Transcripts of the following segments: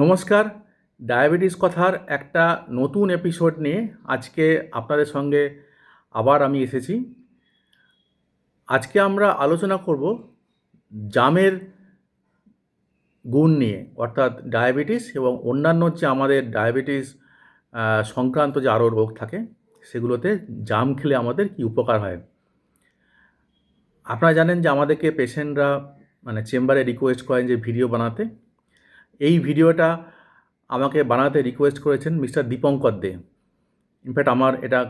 নমস্কার। ডায়াবেটিস কথার একটা নতুন এপিসোড নিয়ে আজকে আপনাদের সঙ্গে আবার আমি এসেছি। আজকে আমরা আলোচনা করব জামের গুণ নিয়ে, অর্থাৎ ডায়াবেটিস এবং অন্যান্য যে আমাদের ডায়াবেটিস সংক্রান্ত যে আরও রোগ থাকে, সেগুলোতে জাম খেলে আমাদের কি উপকার হয়? আপনারা জানেন যে আমাদেরকে পেশেন্টরা মানে চেম্বারে রিকোয়েস্ট করেন যে ভিডিও বানাতে। এই ভিডিওটা আমাকে বানাতে রিকোয়েস্ট করেছেন মিস্টার দীপঙ্কর দে। ইনফ্যাক্ট আমার এটা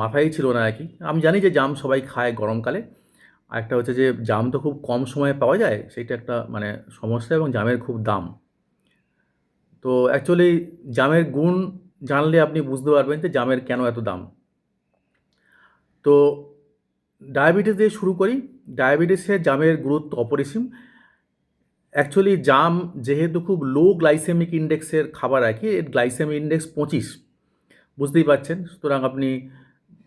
মাথায় ছিল না আর কি। আমি জানি যে জাম সবাই খায় গরমকালে। আর একটা হচ্ছে যে জাম তো খুব কম সময়ে পাওয়া যায়, সেইটা একটা মানে সমস্যা এবং জামের খুব দাম। তো অ্যাকচুয়ালি জামের গুণ জানলে আপনি বুঝতে পারবেন যে জামের কেন এত দাম। তো ডায়াবেটিস দিয়ে শুরু করি। ডায়াবেটিসে জামের গুরুত্ব অপরিসীম। অ্যাকচুয়ালি জাম যেহেতু খুব লো গ্লাইসেমিক ইন্ডেক্সের খাবার আর কি, এর গ্লাইসেমিক ইন্ডেক্স পঁচিশ। বুঝতেই পারছেন? সুতরাং আপনি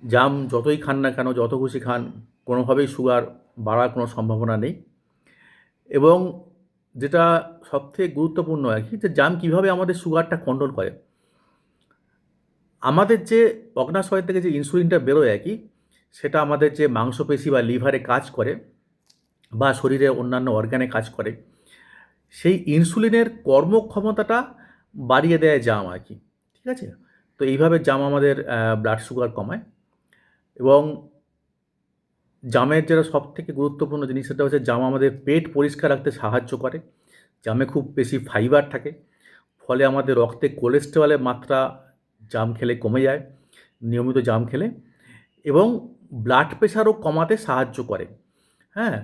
জাম যতই খান না কেন, যত খুশি খান, কোনোভাবেই সুগার বাড়ার কোনো সম্ভাবনা নেই। এবং যেটা সবথেকে গুরুত্বপূর্ণ আর কি, যে জাম কীভাবে আমাদের সুগারটা কন্ট্রোল করে। আমাদের যে অগ্নাশয় থেকে যে ইনসুলিনটা বেরোয় আর কি, সেটা আমাদের যে মাংসপেশি বা লিভারে কাজ করে, বা শরীরে অন্যান্য অর্গানে কাজ করে সেই ইনসুলিনের কর্মক্ষমতাটা বাড়িয়ে দেয় জাম আর কি, ঠিক আছে? তো এইভাবে জাম আমাদের ব্লাড সুগার কমায় এবং জামের যেটা সব থেকে গুরুত্বপূর্ণ জিনিস সেটা হচ্ছে জাম আমাদের পেট পরিষ্কার রাখতে সাহায্য করে। জামে খুব বেশি ফাইবার থাকে, ফলে আমাদের রক্তে কোলেস্টেরলের মাত্রা জাম খেলে কমে যায়, নিয়মিত জাম খেলে এবং ব্লাড প্রেশারও কমাতে সাহায্য করে হ্যাঁ?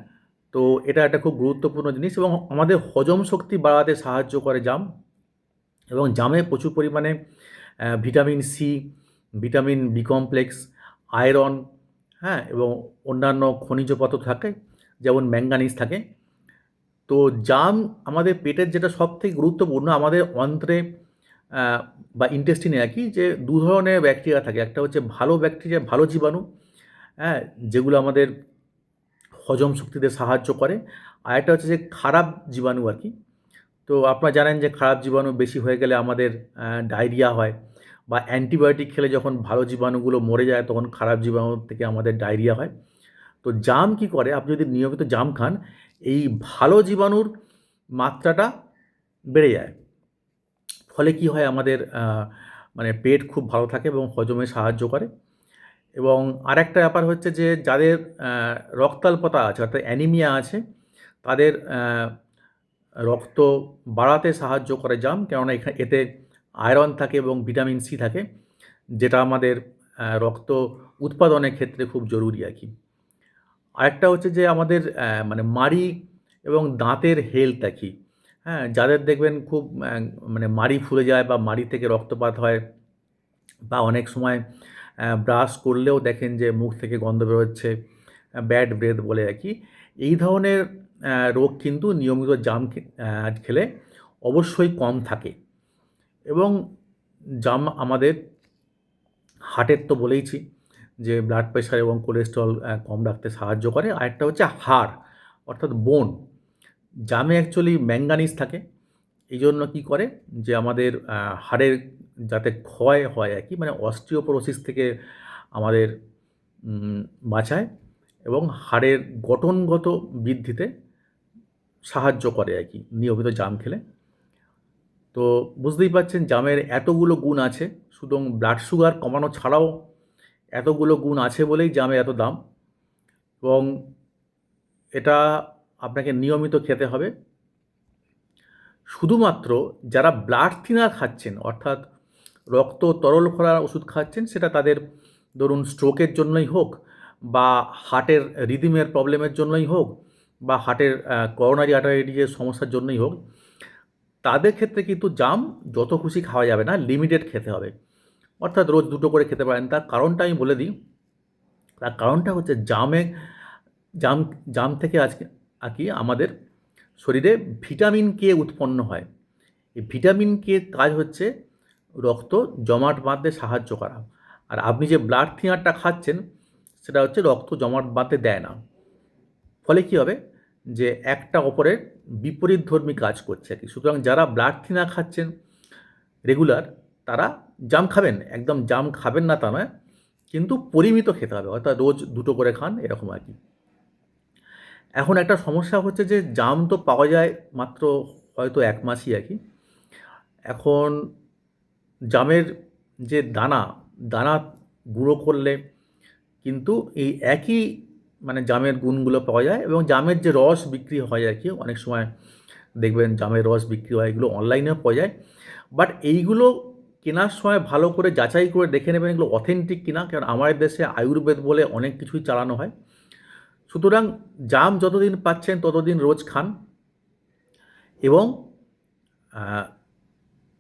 তো এটা একটা খুব গুরুত্বপূর্ণ জিনিস এবং আমাদের হজম শক্তি বাড়াতে সাহায্য করে জাম এবং জামে প্রচুর পরিমাণে vitamin C vitamin B complex iron হ্যাঁ এবং অন্যান্য খনিজ পদার্থ থাকে, যেমন ম্যাঙ্গানিজ থাকে। তো জাম আমাদের পেটের যেটা সব থেকে গুরুত্বপূর্ণ, আমাদের অন্ত্রে বা ইন্টেস্টিনে আর কি, যে দু ধরনের ব্যাকটেরিয়া থাকে। একটা হচ্ছে ভালো ব্যাকটেরিয়া ভালো জীবাণু হ্যাঁ যেগুলো আমাদের হজম শক্তিতে সাহায্য করে। আর একটা হচ্ছে যে খারাপ জীবাণু আর কি। তো আপনারা জানেন যে খারাপ জীবাণু বেশি হয়ে গেলে আমাদের ডায়রিয়া হয় বা অ্যান্টিবায়োটিক খেলে যখন ভালো জীবাণুগুলো মরে যায় তখন খারাপ জীবাণু থেকে আমাদের ডায়রিয়া হয়। তো জাম কি করে? আপনি যদি নিয়মিত জাম খান, এই ভালো জীবাণুর মাত্রাটা বেড়ে যায়। ফলে কি হয়? আমাদের মানে পেট খুব ভালো থাকে এবং হজমে সাহায্য করে। এবং আরেকটা ব্যাপার হচ্ছে যে যাদের রক্তাল্পতা আছে, অর্থাৎ অ্যানিমিয়া আছে, তাদের রক্ত বাড়াতে সাহায্য করে জাম, কেননা এখানে এতে আয়রন থাকে এবং ভিটামিন সি থাকে, যেটা আমাদের রক্ত উৎপাদনের ক্ষেত্রে খুব জরুরি আর কি। আরেকটা হচ্ছে যে আমাদের মানে মাড়ি এবং দাঁতের হেলথ আর কি? হ্যাঁ যাদের দেখবেন খুব মানে মাড়ি ফুলে যায় বা মাড়ি থেকে রক্তপাত হয়, বা অনেক সময় ব্রাশ করলেও দেখেন যে মুখ থেকে গন্ধ বেরোচ্ছে ব্যাড ব্রেথ বলে আর কি। এই ধরনের রোগ কিন্তু নিয়মিত জাম খেলে অবশ্যই কম থাকে। এবং জাম আমাদের হার্টের তো বলেইছি যে ব্লাড প্রেশার এবং কোলেস্ট্রল কম রাখতে সাহায্য করে। আরেকটা হচ্ছে হাড়, অর্থাৎ বোন জামে অ্যাকচুয়ালি ম্যাঙ্গানিজ থাকে। এই জন্য কী করে যে আমাদের হাড়ের যাতে ক্ষয় হয় আর কি মানে অস্টিওপোরোসিস থেকে আমাদের বাঁচায় এবং হাড়ের গঠনগত বৃদ্ধিতে সাহায্য করে আর কি, নিয়মিত জাম খেলে। তো বুঝতেই পারছেন জামের এতগুলো গুণ আছে শুধু ব্লাড সুগার কমানো ছাড়াও এতগুলো গুণ আছে বলেই জামের এত দাম এবং এটা আপনাকে নিয়মিত খেতে হবে। শুধুমাত্র যারা ব্লাড থিনার খাচ্ছেন, অর্থাৎ রক্ত তরল করার ওষুধ খাচ্ছেন, সেটা তাদের ধরুন স্ট্রোকের জন্যই হোক বা হার্টের রিদিমের প্রবলেমের জন্যই হোক বা হার্টের করোনারি আর্টারিজের সমস্যার জন্যই হোক, তাদের ক্ষেত্রে কিন্তু জাম যত খুশি খাওয়া যাবে না লিমিটেড খেতে হবে। অর্থাৎ রোজ দুটো করে খেতে পারেন। তার কারণটা আমি বলে দিই, তার কারণটা হচ্ছে জামে, জাম জাম থেকে আজকে আর কি আমাদের শরীরে ভিটামিন কে উৎপন্ন হয়? এই ভিটামিন কে কাজ হচ্ছে রক্ত জমাট বাঁধতে সাহায্য করা। আর আপনি যে ব্লাড থিনারটা খাচ্ছেন, সেটা হচ্ছে রক্ত জমাট বাঁধতে দেয় না। ফলে কী হবে? যে একটা অপরের বিপরীতধর্মী কাজ করছে আর কি। সুতরাং যারা ব্লাড থিনার খাচ্ছেন রেগুলার তারা জাম খাবেন। একদম জাম খাবেন না তা নয়, কিন্তু পরিমিত খেতে হবে। অর্থাৎ রোজ দুটো করে খান, এরকম আর কি। এখন একটা সমস্যা হচ্ছে যে জাম তো পাওয়া যায় মাত্র হয়তো এক মাসই আর কি। এখন জামের যে দানা দানা গুঁড়ো করলে কিন্তু এই একই মানে জামের গুণগুলো পাওয়া যায় এবং জামের যে রস বিক্রি হয় আর কি, অনেক সময় দেখবেন জামের রস বিক্রি হয়, এগুলো অনলাইনেও পাওয়া যায়। বাট এইগুলো কেনার সময় ভালো করে যাচাই করে দেখে নেবেন এগুলো অথেন্টিক কিনা, কারণ আমাদের দেশে আয়ুর্বেদ বলে অনেক কিছুই চালানো হয়। সুতরাং জাম যতদিন পাচ্ছেন, ততদিন রোজ খান এবং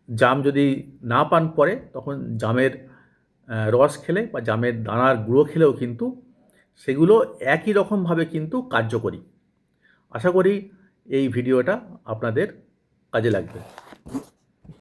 জাম যদি না পান পরে, তখন জামের রস খেলে বা জামের দানার গুঁড়ো খেলেও কিন্তু সেগুলো একই রকমভাবে কিন্তু কার্যকরী। আশা করি এই ভিডিওটা আপনাদের কাজে লাগবে।